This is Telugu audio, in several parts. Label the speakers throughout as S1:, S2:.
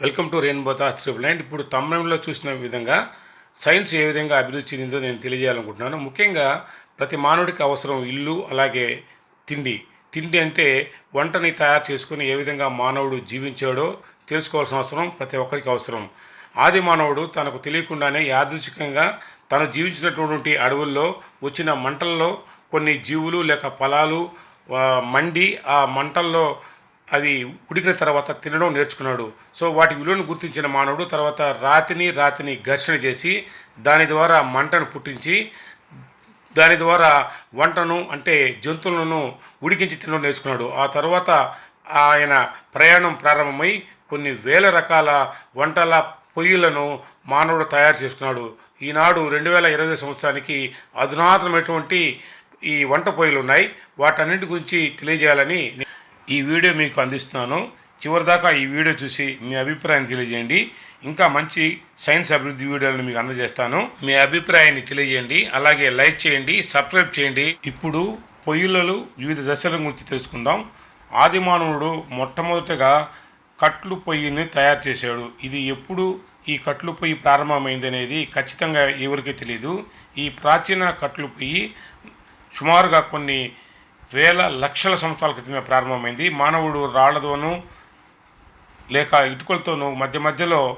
S1: Welcome to Rainbow Thoughts triple ఇప్పుడు తమిళంలో చూసిన విధంగా సైన్స్ ఏ విధంగా అభివృద్ధి చెందిందో నేను తెలియజేయాలనుకుంటున్నాను. ముఖ్యంగా ప్రతి మానవుడికి అవసరం ఇల్లు అలాగే తిండి. తిండి అంటే వంటని తయారు చేసుకుని ఏ విధంగా మానవుడు జీవించాడో తెలుసుకోవాల్సిన అవసరం ప్రతి ఒక్కరికి అవసరం. ఆది మానవుడు తనకు తెలియకుండానే యాదృచ్ఛికంగా తను జీవించినటువంటి అడవుల్లో వచ్చిన మంటల్లో కొన్ని జీవులు లేక ఫలాలు మండి ఆ మంటల్లో అవి ఉడికిన తర్వాత తినడం నేర్చుకున్నాడు. సో వాటి విలువను గుర్తించిన మానవుడు తర్వాత రాతిని రాతిని ఘర్షణ చేసి దాని ద్వారా మంటను పుట్టించి దాని ద్వారా వంటను అంటే జంతువులను ఉడికించి తినడం నేర్చుకున్నాడు. ఆ తర్వాత ఆయన ప్రయాణం ప్రారంభమై కొన్ని వేల రకాల వంటల పొయ్యిలను మానవుడు తయారు చేసుకున్నాడు. ఈనాడు రెండు వేల ఇరవై సంవత్సరానికి అధునాతనమైనటువంటి ఈ వంట పొయ్యిలు ఉన్నాయి. వాటన్నింటి గురించి తెలియజేయాలని ఈ వీడియో మీకు అందిస్తున్నాను. చివరిదాకా ఈ వీడియో చూసి మీ అభిప్రాయం తెలియజేయండి. ఇంకా మంచి సైన్స్ అభివృద్ధి వీడియోలను మీకు అందజేస్తాను. మీ అభిప్రాయాన్ని తెలియజేయండి. అలాగే లైక్ చేయండి సబ్స్క్రైబ్ చేయండి. ఇప్పుడు పొయ్యిలలో వివిధ దశల గురించి తెలుసుకుందాం. ఆదిమానవుడు మొట్టమొదటగా కట్లు పొయ్యిని తయారు చేశాడు. ఇది ఎప్పుడు ఈ కట్లు పొయ్యి ప్రారంభమైంది అనేది ఖచ్చితంగా ఎవరికీ తెలియదు ఈ ప్రాచీన కట్లు పొయ్యి సుమారుగా కొన్ని వేల లక్షల సంవత్సరాల క్రితమే ప్రారంభమైంది. మానవుడు రాళ్ళతోనూ లేక ఇటుకలతోనూ మధ్య మధ్యలో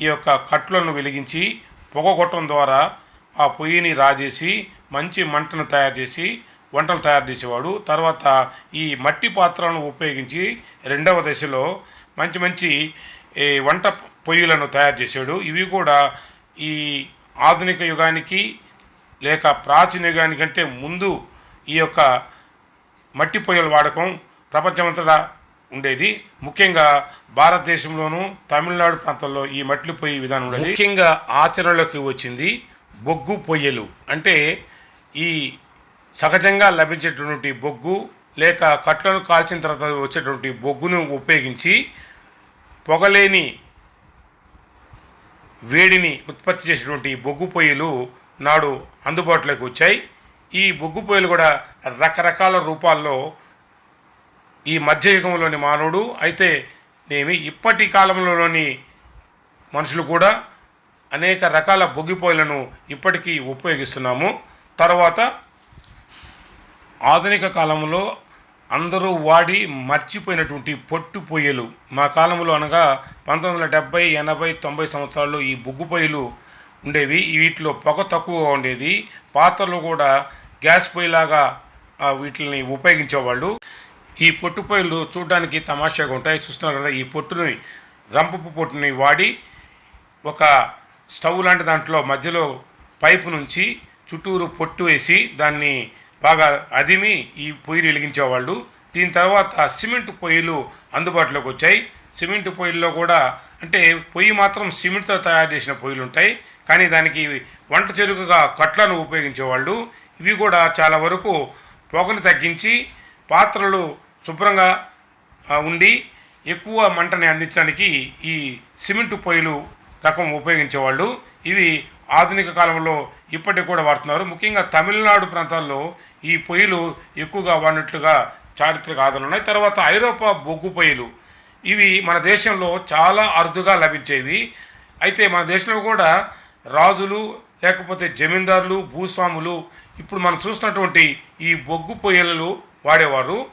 S1: ఈ యొక్క కట్లను వెలిగించి పొగగొట్టడం ద్వారా ఆ పొయ్యిని రాజేసి మంచి మంటను తయారు చేసి వంటలు తయారు చేసేవాడు. తర్వాత ఈ మట్టి పాత్రలను ఉపయోగించి రెండవ దశలో మంచి మంచి ఈ వంట పొయ్యిలను తయారు చేశాడు ఇవి కూడా ఈ ఆధునిక యుగానికి లేక ప్రాచీన యుగానికంటే ముందు ఈ యొక్క మట్టి పొయ్యల వాడకం ప్రపంచమంతటా ఉండేది. ముఖ్యంగా భారతదేశంలోనూ తమిళనాడు ప్రాంతంలో ఈ మట్టి పొయ్యి విధానం ఉండేది. ముఖ్యంగా ఆచరణలోకి వచ్చింది బొగ్గు పొయ్యలు. అంటే ఈ సహజంగా లభించేటటువంటి బొగ్గు లేక కట్లను కాల్చిన తర్వాత వచ్చేటువంటి బొగ్గును ఉపయోగించి పొగలేని వేడిని ఉత్పత్తి చేసేటువంటి బొగ్గు పొయ్యిలు నాడు అందుబాటులోకి వచ్చాయి. ఈ బొగ్గు పొయ్యిలు కూడా రకరకాల రూపాల్లో ఈ మధ్యయుగంలోని మానవుడు అయితే నేమి ఇప్పటి కాలంలోని మనుషులు కూడా అనేక రకాల బొగ్గి పొయ్యిలను ఇప్పటికీ ఉపయోగిస్తున్నాము. తర్వాత ఆధునిక కాలంలో అందరూ వాడి మర్చిపోయినటువంటి పొట్టు పొయ్యలు. మా కాలంలో అనగా పంతొమ్మిది వందల డెబ్బై ఎనభై తొంభై సంవత్సరాల్లో ఈ బొగ్గు పొయ్యిలు ఉండేవి. వీటిలో పొగ తక్కువగా ఉండేది. పాత్రలు కూడా గ్యాస్ పొయ్యిలాగా వీటిని ఉపయోగించేవాళ్ళు. ఈ పొట్టు పొయ్యిలు చూడడానికి తమాషాగా ఉంటాయి. చూస్తున్నారు కదా ఈ పొట్టుని రంపపు పొట్టుని వాడి ఒక స్టవ్ లాంటి దాంట్లో మధ్యలో పైపు నుంచి చుట్టూరు పొట్టు వేసి దాన్ని బాగా అదిమి ఈ పొయ్యిని వెలిగించేవాళ్ళు. దీని తర్వాత సిమెంట్ పొయ్యిలు అందుబాటులోకి వచ్చాయి. సిమెంట్ పొయ్యిల్లో కూడా అంటే పొయ్యి మాత్రం సిమెంట్తో తయారు చేసిన పొయ్యిలు ఉంటాయి కానీ దానికి వంట చెరుకుగా కట్లను ఉపయోగించేవాళ్ళు. ఇవి కూడా చాలా వరకు పొగను తగ్గించి పాత్రలు శుభ్రంగా ఉండి ఎక్కువ మంటని అందించడానికి ఈ సిమెంట్ పొయ్యిలు రకం ఉపయోగించేవాళ్ళు. ఇవి ఆధునిక కాలంలో ఇప్పటికి కూడా వాడుతున్నారు. ముఖ్యంగా తమిళనాడు ప్రాంతాల్లో ఈ పొయ్యిలు ఎక్కువగా వాడినట్లుగా చారిత్రక ఆధారాలు ఉన్నాయి. తర్వాత ఐరోపా బొగ్గు పొయ్యిలు. ఇవి మన దేశంలో చాలా అరుదుగా లభించేవి. అయితే మన దేశంలో కూడా రాజులు లేకపోతే జమీందారులు భూస్వాములు ఇప్పుడు మనం చూస్తున్నటువంటి ఈ బొగ్గు పొయ్యలు వాడేవారు.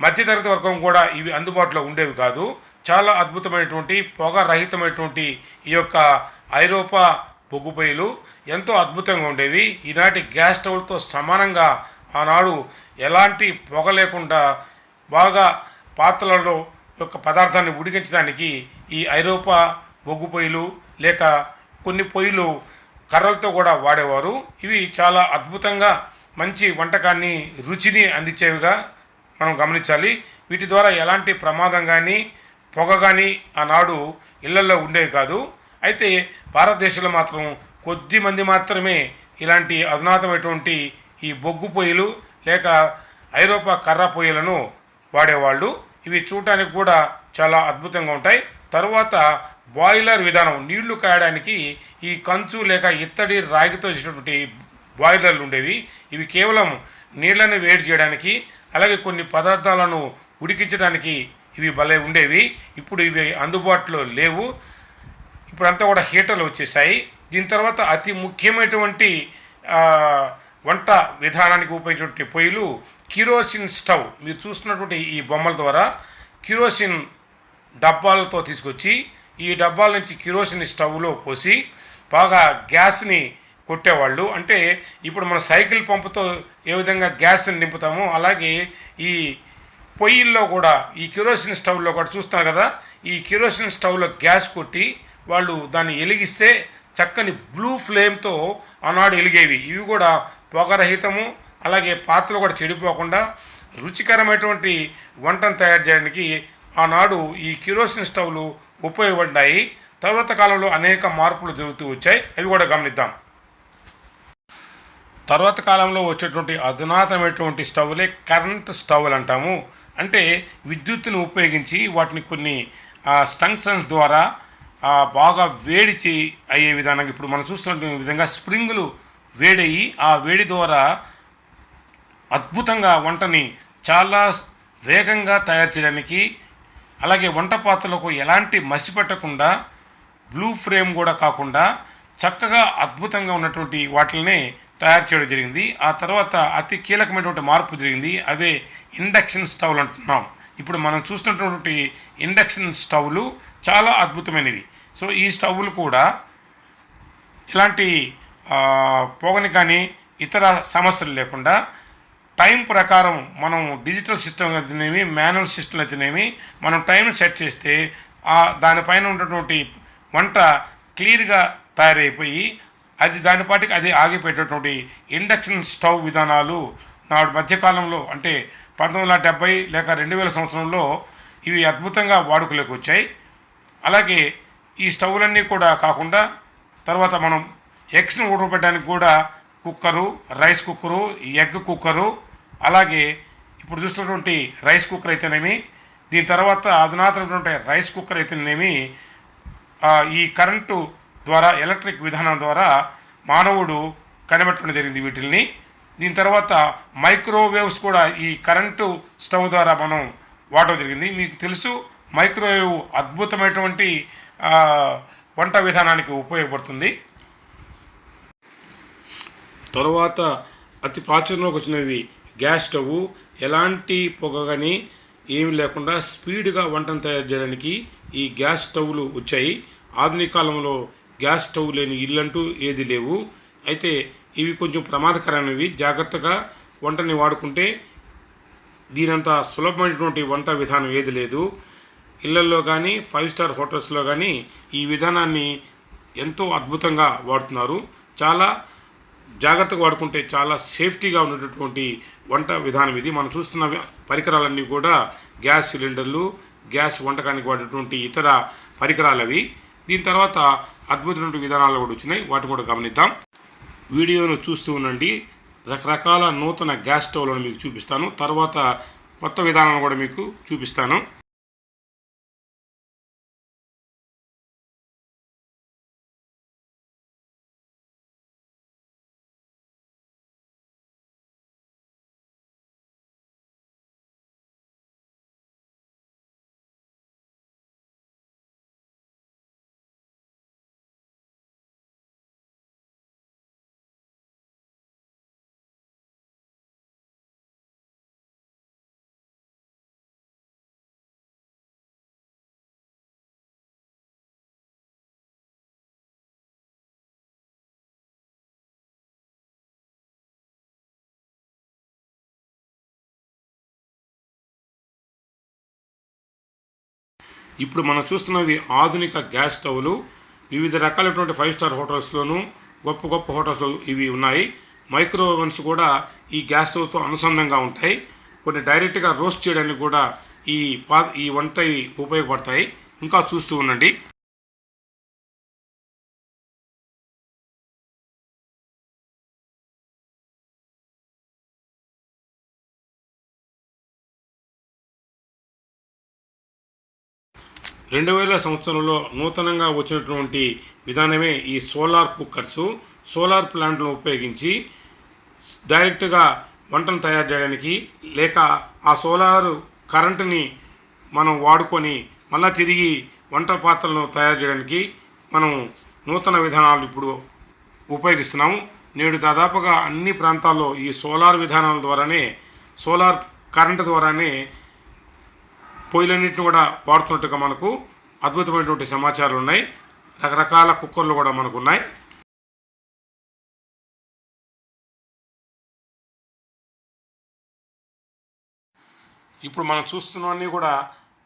S1: మధ్యతరగతి వర్గం కూడా ఇవి అందుబాటులో ఉండేవి కాదు. చాలా అద్భుతమైనటువంటి పొగ రహితమైనటువంటి ఈ యొక్క ఐరోపా బొగ్గు పొయ్యిలు ఎంతో అద్భుతంగా ఉండేవి. ఈనాటి గ్యాస్ స్టవ్లతో సమానంగా ఆనాడు ఎలాంటి పొగ లేకుండా బాగా పాత్రలలో యొక్క పదార్థాన్ని ఉడికించడానికి ఈ ఐరోపా బొగ్గు పొయ్యిలు లేక కొన్ని పొయ్యిలు కర్రలతో కూడా వాడేవారు. ఇవి చాలా అద్భుతంగా మంచి వంటకాన్ని రుచిని అందించేవిగా మనం గమనించాలి. వీటి ద్వారా ఎలాంటి ప్రమాదం కానీ పొగ కానీ ఆనాడు ఇళ్ళలో ఉండేవి కాదు. అయితే భారతదేశంలో మాత్రం కొద్ది మంది మాత్రమే ఇలాంటి అధునాతమైనటువంటి ఈ బొగ్గు పొయ్యిలు లేక ఐరోపా కర్ర పొయ్యిలను వాడేవాళ్ళు. ఇవి చూడటానికి కూడా చాలా అద్భుతంగా ఉంటాయి. తరువాత బాయిలర్ విధానం నీళ్ళు కాయడానికి ఈ కంచు లేక ఇత్తడి రాగితో చేసినటువంటి బాయిలర్లు ఉండేవి. ఇవి కేవలం నీళ్ళను వేడి చేయడానికి అలాగే కొన్ని పదార్థాలను ఉడికించడానికి ఇవి భలే ఉండేవి. ఇప్పుడు ఇవి అందుబాటులో లేవు. ఇప్పుడంతా కూడా హీటర్లు వచ్చేసాయి దీని తర్వాత అతి ముఖ్యమైనటువంటి వంట విధానానికి ఉపయోగించినటువంటి పొయ్యిలు కిరోసిన్ స్టవ్. మీరు చూస్తున్నటువంటి ఈ బొమ్మల ద్వారా కిరోసిన్ డబ్బాలతో తీసుకొచ్చి ఈ డబ్బాల నుంచి కిరోసిన్ స్టవ్లో పోసి బాగా గ్యాస్ని కొట్టేవాళ్ళు. అంటే ఇప్పుడు మన సైకిల్ పంపుతో ఏ విధంగా గ్యాస్ని నింపుతామో అలాగే ఈ పొయ్యిల్లో కూడా ఈ కిరోసిన్ స్టవ్లో కూడా చూస్తాం కదా ఈ కిరోసిన్ స్టవ్లో గ్యాస్ కొట్టి వాళ్ళు దాన్ని వెలిగిస్తే చక్కని బ్లూ ఫ్లేమ్తో ఆనాడు వెలిగేవి. ఇవి కూడా పొగరహితము అలాగే పాత్రలు కూడా చెడిపోకుండా రుచికరమైనటువంటి వంటను తయారు చేయడానికి ఆనాడు ఈ కిరోసిన్ స్టవ్లు ఉపయోగపడ్డాయి తర్వాత కాలంలో అనేక మార్పులు జరుగుతూ వచ్చాయి. అవి కూడా గమనిద్దాం. తర్వాత కాలంలో వచ్చేటువంటి అధునాతనమైనటువంటి స్టవ్లే కరెంట్ స్టవ్లు అంటాము. అంటే విద్యుత్తును ఉపయోగించి వాటిని కొన్ని స్టంక్షన్స్ ద్వారా బాగా వేడి చే అయ్యే విధానంగా ఇప్పుడు మనం చూస్తున్న విధంగా స్ప్రింగులు వేడయ్యి ఆ వేడి ద్వారా అద్భుతంగా వంటని చాలా వేగంగా తయారు చేయడానికి అలాగే వంట పాత్రలకు ఎలాంటి మసి పెట్టకుండా బ్లూ ఫ్రేమ్ కూడా కాకుండా చక్కగా అద్భుతంగా ఉన్నటువంటి వాటిల్ని తయారు చేయడం జరిగింది. ఆ తర్వాత అతి కీలకమైనటువంటి మార్పు జరిగింది. అవే ఇండక్షన్ స్టవ్లు అంటున్నాం. ఇప్పుడు మనం చూస్తున్నటువంటి ఇండక్షన్ స్టవ్లు చాలా అద్భుతమైనవి. సో ఈ స్టవ్లు కూడా ఇలాంటి పొగని కానీ ఇతర సమస్యలు లేకుండా టైం ప్రకారం మనం డిజిటల్ సిస్టమ్ అయితేనేమి మాన్యువల్ సిస్టమ్ అయితేనేమి మనం టైం సెట్ చేస్తే ఆ దానిపైన ఉన్నటువంటి వంట క్లియర్గా తయారైపోయి అది దానిపాటికి అది ఆగిపోయేటటువంటి ఇండక్షన్ స్టవ్ విధానాలు నాడు మధ్యకాలంలో అంటే పంతొమ్మిది వందల డెబ్బై లేక రెండు వేల సంవత్సరంలో ఇవి అద్భుతంగా వాడుకలోకి వచ్చాయి. అలాగే ఈ స్టవ్లన్నీ కూడా కాకుండా తర్వాత మనం ఎగ్స్ని ఊడపెట్టడానికి కూడా cooker rice cooker egg cooker అలాగే ఇప్పుడు చూస్తున్నటువంటి రైస్ కుక్కర్ అయితేనేమి దీని తర్వాత అధునాతనటువంటి రైస్ కుక్కర్ అయితేనేమి ఈ కరెంటు ద్వారా ఎలక్ట్రిక్ విధానం ద్వారా మానవుడు కనిపెట్టడం జరిగింది వీటిల్ని. దీని తర్వాత మైక్రోవేవ్స్ కూడా ఈ కరెంటు స్టవ్ ద్వారా మనం వాడడం జరిగింది. మీకు తెలుసు మైక్రోవేవ్ అద్భుతమైనటువంటి వంట విధానానికి ఉపయోగపడుతుంది. తరువాత అతి ప్రాచుర్యంలోకి వచ్చినవి గ్యాస్ స్టవ్ ఎలాంటి పొగ కానీ ఏమి లేకుండా స్పీడ్గా వంటను తయారు చేయడానికి ఈ గ్యాస్ స్టవ్లు వచ్చాయి. ఆధునిక కాలంలో గ్యాస్ స్టవ్ లేని ఇల్లంటూ ఏది లేవు. అయితే ఇవి కొంచెం ప్రమాదకరమైనవి. జాగ్రత్తగా వంటని వాడుకుంటే దీనంత సులభమైనటువంటి వంట విధానం ఏది లేదు. ఇళ్ళల్లో కానీ ఫైవ్ స్టార్ హోటల్స్లో కానీ ఈ విధానాన్ని ఎంతో అద్భుతంగా వాడుతున్నారు. చాలా జాగ్రత్తగా వాడుకుంటే చాలా సేఫ్టీగా ఉన్నటువంటి వంట విధానం ఇది. మనం చూస్తున్న పరికరాలన్నీ కూడా గ్యాస్ సిలిండర్లు గ్యాస్ వంటకానికి వాడేటువంటి ఇతర పరికరాలు అవి దీని తర్వాత అద్భుతమైన విధానాలు కూడా వచ్చినాయి. వాటిని కూడా గమనిద్దాం. వీడియోను చూస్తూ ఉండండి. రకరకాల నూతన గ్యాస్ స్టవ్లను మీకు చూపిస్తాను. తర్వాత కొత్త విధానాలను కూడా మీకు చూపిస్తాను. ఇప్పుడు మనం చూస్తున్నవి ఆధునిక గ్యాస్ స్టవ్లు. వివిధ రకాలైనటువంటి ఫైవ్ స్టార్ హోటల్స్లోనూ గొప్ప గొప్ప హోటల్స్లో ఇవి ఉన్నాయి. మైక్రో ఓవెన్స్ కూడా ఈ గ్యాస్ స్టవ్తో అనుసంధంగా ఉంటాయి. కొన్ని డైరెక్ట్గా రోస్ట్ చేయడానికి కూడా ఈ పా ఈ వంట ఉపయోగపడతాయి. ఇంకా చూస్తూ ఉండండి. రెండు వేల సంవత్సరంలో నూతనంగా వచ్చినటువంటి విధానమే ఈ సోలార్ కుక్కర్సు. సోలార్ ప్లాంట్లను ఉపయోగించి డైరెక్ట్గా వంటను తయారు చేయడానికి లేక ఆ సోలార్ కరెంటుని మనం వాడుకొని మళ్ళీ తిరిగి వంట పాత్రలను తయారు చేయడానికి మనం నూతన విధానాలు ఇప్పుడు ఉపయోగిస్తున్నాము. నేడు దాదాపుగా అన్ని ప్రాంతాల్లో ఈ సోలార్ విధానాల ద్వారానే సోలార్ కరెంటు ద్వారానే పొయ్యిలన్నింటిని కూడా వాడుతున్నట్టుగా మనకు అద్భుతమైనటువంటి సమాచారాలు ఉన్నాయి రకరకాల కుక్కర్లు కూడా మనకు ఉన్నాయి ఇప్పుడు మనం చూస్తున్నవన్నీ కూడా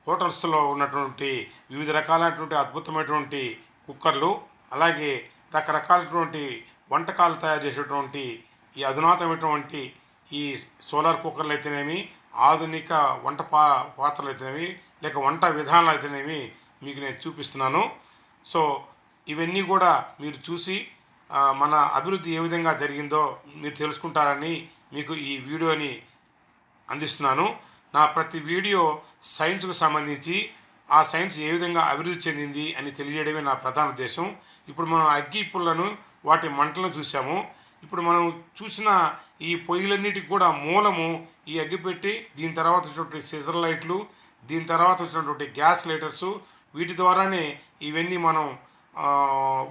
S1: హోటల్స్లో ఉన్నటువంటి వివిధ రకాలైనటువంటి అద్భుతమైనటువంటి కుక్కర్లు అలాగే రకరకాలైనటువంటి వంటకాలు తయారు చేసేటువంటి ఈ అధునాతమైనటువంటి ఈ సోలార్ కుక్కర్లు అయితేనేమి ఆధునిక వంట పా పాత్రలు అయితేనేవి లేక వంట విధానాలు అయితేనేవి మీకు నేను చూపిస్తున్నాను. సో ఇవన్నీ కూడా మీరు చూసి మన అభివృద్ధి ఏ విధంగా జరిగిందో మీరు తెలుసుకుంటారని మీకు ఈ వీడియోని అందిస్తున్నాను. నా ప్రతి వీడియో సైన్స్కు సంబంధించి ఆ సైన్స్ ఏ విధంగా అభివృద్ధి చెందింది అని తెలియజేయడమే నా ప్రధాన ఉద్దేశం. ఇప్పుడు మనం అగ్గి పుల్లను వాటి మంటలను చూసాము ఇప్పుడు మనం చూసిన ఈ పొయ్యిలన్నిటికి కూడా మూలము ఈ అగ్గిపెట్టి దీని తర్వాత వచ్చినటువంటి సిజర్ లైట్లు దీని తర్వాత వచ్చినటువంటి గ్యాస్ లైటర్స్ వీటి ద్వారానే ఇవన్నీ మనం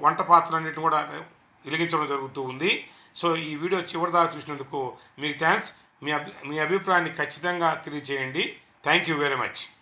S1: వంట పాత్రలన్నిటిని కూడా వెలిగించడం జరుగుతూ ఉంది. సో ఈ వీడియో చివరి దాకా చూసినందుకు మీకు థ్యాంక్స్ మీ అభి మీ అభిప్రాయాన్ని ఖచ్చితంగా తెలియజేయండి. Thank you very much